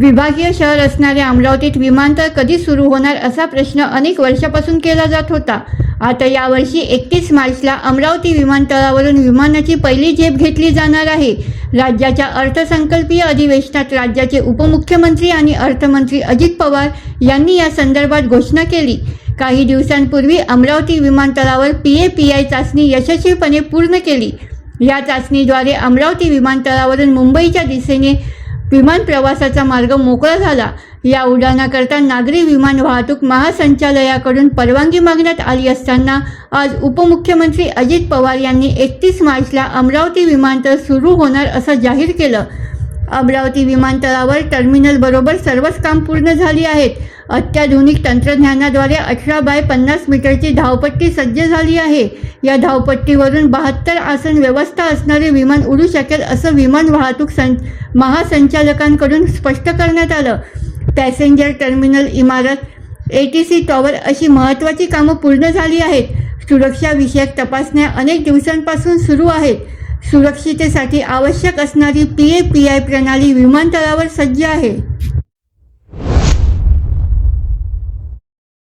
विभागीय शहर असणाऱ्या अमरावतीत विमानतळ कधी सुरू होणार असा प्रश्न अनेक वर्षापासून केला जात होता. आता यावर्षी एकतीस मार्चला अमरावती विमानतळावरून विमानाची पहिली झेप घेतली जाणार आहे. राज्याच्या अर्थसंकल्पीय अधिवेशनात राज्याचे उपमुख्यमंत्री आणि अर्थमंत्री अजित पवार यांनी या संदर्भात घोषणा केली. काही दिवसांपूर्वी अमरावती विमानतळावर पी ए पी आय चाचणी यशस्वीपणे पूर्ण केली. या चाचणीद्वारे अमरावती विमानतळावरून मुंबईच्या दिशेने विमान प्रवासाचा मार्ग मोकळा झाला. या उड्डाणाकरता नागरी विमान वाहतूक महासंचालयाकडून परवानगी मागण्यात आली असताना आज उपमुख्यमंत्री अजित पवार यांनी एकतीस मार्चला अमरावती विमानतळ सुरू होणार असं जाहीर केलं. अमरावती विमानतळावर टर्मिनल बरोबर सर्वच काम पूर्ण झाली आहेत. अत्याधुनिक तंत्रज्ञानाद्वारे अठरा बाय पन्नास मीटरची धावपट्टी सज्ज झाली आहे. या धावपट्टीवरून बहात्तर आसन व्यवस्था असणारे विमान उडू शकेल असं विमान वाहतूक सं महासंचालकांकडून स्पष्ट करण्यात आलं. पॅसेंजर टर्मिनल इमारत ए टी सी टॉवर अशी महत्त्वाची कामं पूर्ण झाली आहेत. सुरक्षाविषयक तपासण्या अनेक दिवसांपासून सुरू आहेत. सुरक्षितेसाठी आवश्यक असणारी पी ए पी आय प्रणाली विमानतळावर सज्ज आहे.